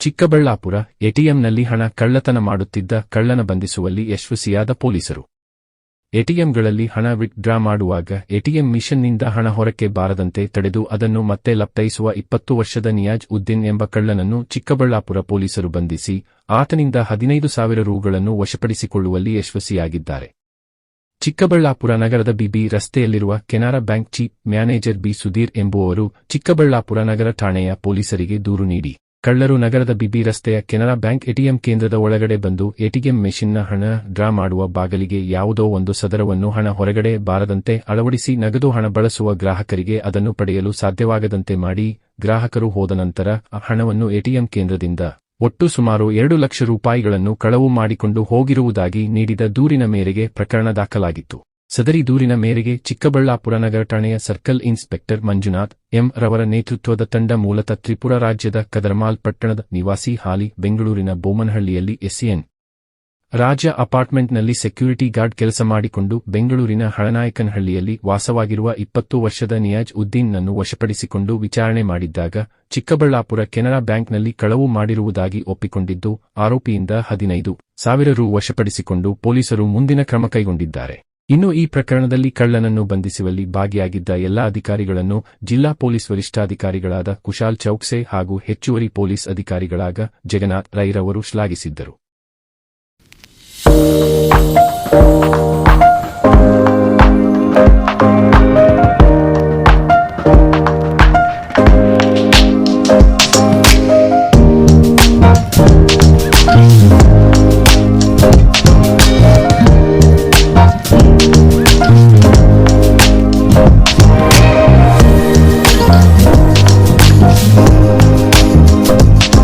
ಚಿಕ್ಕಬಳ್ಳಾಪುರ ಎಟಿಎಂನಲ್ಲಿ ಹಣ ಕಳ್ಳತನ ಮಾಡುತ್ತಿದ್ದ ಕಳ್ಳನ ಬಂಧಿಸುವಲ್ಲಿ ಯಶಸ್ವಿಯಾದ ಪೊಲೀಸರು. ಎಟಿಎಂಗಳಲ್ಲಿ ಹಣ ವಿತ್ ಡ್ರಾ ಮಾಡುವಾಗ ಎಟಿಎಂ ಮಿಷನ್ನಿಂದ ಹಣ ಹೊರಕ್ಕೆ ಬಾರದಂತೆ ತಡೆದು ಅದನ್ನು ಮತ್ತೆ ಲಪ್ತೈಸುವ ಇಪ್ಪತ್ತು ವರ್ಷದ ನಿಯಾಜ್ ಉದ್ದೀನ್ ಎಂಬ ಕಳ್ಳನನ್ನು ಚಿಕ್ಕಬಳ್ಳಾಪುರ ಪೊಲೀಸರು ಬಂಧಿಸಿ, ಆತನಿಂದ ಹದಿನೈದು ಸಾವಿರ ರೂಗಳನ್ನು ವಶಪಡಿಸಿಕೊಳ್ಳುವಲ್ಲಿ ಯಶಸ್ವಿಯಾಗಿದ್ದಾರೆ. ಚಿಕ್ಕಬಳ್ಳಾಪುರ ನಗರದ ಬಿಬಿ ರಸ್ತೆಯಲ್ಲಿರುವ Canara bank chief manager B Sudhir ಎಂಬುವವರು ಚಿಕ್ಕಬಳ್ಳಾಪುರ ನಗರ ಠಾಣೆಯ ಪೊಲೀಸರಿಗೆ ದೂರು ನೀಡಿ. ಕಳ್ಳರು ನಗರದ ಬಿಬಿ ರಸ್ತೆಯ ಕೆನರಾ ಬ್ಯಾಂಕ್ ಎಟಿಎಂ ಕೇಂದ್ರದ ಒಳಗಡೆ ಬಂದು ಎಟಿಎಂ ಮೆಷಿನ್ನ ಹಣ ಡ್ರಾ ಮಾಡುವ ಬಾಗಲಿಗೆ ಯಾವುದೋ ಒಂದು ಸದರವನ್ನು ಹಣ ಹೊರಗಡೆ ಬಾರದಂತೆ ಅಳವಡಿಸಿ ನಗದು ಹಣ ಬಳಸುವ ಗ್ರಾಹಕರಿಗೆ ಅದನ್ನು ಪಡೆಯಲು ಸಾಧ್ಯವಾಗದಂತೆ ಮಾಡಿ ಗ್ರಾಹಕರು ಹೋದ ನಂತರ ಹಣವನ್ನು ಎಟಿಎಂ ಕೇಂದ್ರದಿಂದ ಒಟ್ಟು ಸುಮಾರು ಎರಡು ಲಕ್ಷ ರೂಪಾಯಿಗಳನ್ನು ಕಳವು ಮಾಡಿಕೊಂಡು ಹೋಗಿರುವುದಾಗಿ ನೀಡಿದ ದೂರಿನ ಮೇರೆಗೆ ಪ್ರಕರಣ ದಾಖಲಾಗಿತ್ತು. ಸದರಿ ದೂರಿನ ಮೇರೆಗೆ ಚಿಕ್ಕಬಳ್ಳಾಪುರ ನಗರ ಠಾಣೆಯ ಸರ್ಕಲ್ ಇನ್ಸ್ಪೆಕ್ಟರ್ ಮಂಜುನಾಥ್ ಎಂ ರವರ ನೇತೃತ್ವದ ತಂಡ ಮೂಲತಃ ತ್ರಿಪುರ ರಾಜ್ಯದ ಕದರ್ಮಾಲ್ ಪಟ್ಟಣದ ನಿವಾಸಿ ಹಾಲಿ, ಬೆಂಗಳೂರಿನ ಬೋಮನಹಳ್ಳಿಯಲ್ಲಿ ಎಸ್ಸಿಎನ್ ರಾಜ್ಯ ಅಪಾರ್ಟ್ಮೆಂಟ್ನಲ್ಲಿ ಸೆಕ್ಯೂರಿಟಿ ಗಾರ್ಡ್ ಕೆಲಸ ಮಾಡಿಕೊಂಡು ಬೆಂಗಳೂರಿನ ಹಳನಾಯಕನಹಳ್ಳಿಯಲ್ಲಿ ವಾಸವಾಗಿರುವ ಇಪ್ಪತ್ತು ವರ್ಷದ ನಿಯಾಜ್ ಉದ್ದೀನ್ನನ್ನು ವಶಪಡಿಸಿಕೊಂಡು ವಿಚಾರಣೆ ಮಾಡಿದ್ದಾಗ ಚಿಕ್ಕಬಳ್ಳಾಪುರ ಕೆನರಾ ಬ್ಯಾಂಕ್ನಲ್ಲಿ ಕಳವು ಮಾಡಿರುವುದಾಗಿ ಒಪ್ಪಿಕೊಂಡಿದ್ದು, ಆರೋಪಿಯಿಂದ ಹದಿನೈದು ಸಾವಿರ ರು ವಶಪಡಿಸಿಕೊಂಡು ಪೊಲೀಸರು ಮುಂದಿನ ಕ್ರಮ ಕೈಗೊಂಡಿದ್ದಾರೆ. ಇನ್ನು ಈ ಪ್ರಕರಣದಲ್ಲಿ ಕಳ್ಳನನ್ನು ಬಂಧಿಸುವಲ್ಲಿ ಭಾಗಿಯಾಗಿದ್ದ ಎಲ್ಲಾ ಅಧಿಕಾರಿಗಳನ್ನು ಜಿಲ್ಲಾ ಪೊಲೀಸ್ ವರಿಷ್ಠಾಧಿಕಾರಿಗಳಾದ ಕುಶಾಲ್ ಚೌಕ್ಸೆ ಹಾಗೂ ಹೆಚ್ಚುವರಿ ಪೊಲೀಸ್ ಅಧಿಕಾರಿಗಳಾದ ಜಗನ್ನಾಥ್ ರೈರವರು ಶ್ಲಾಘಿಸಿದ್ದರು.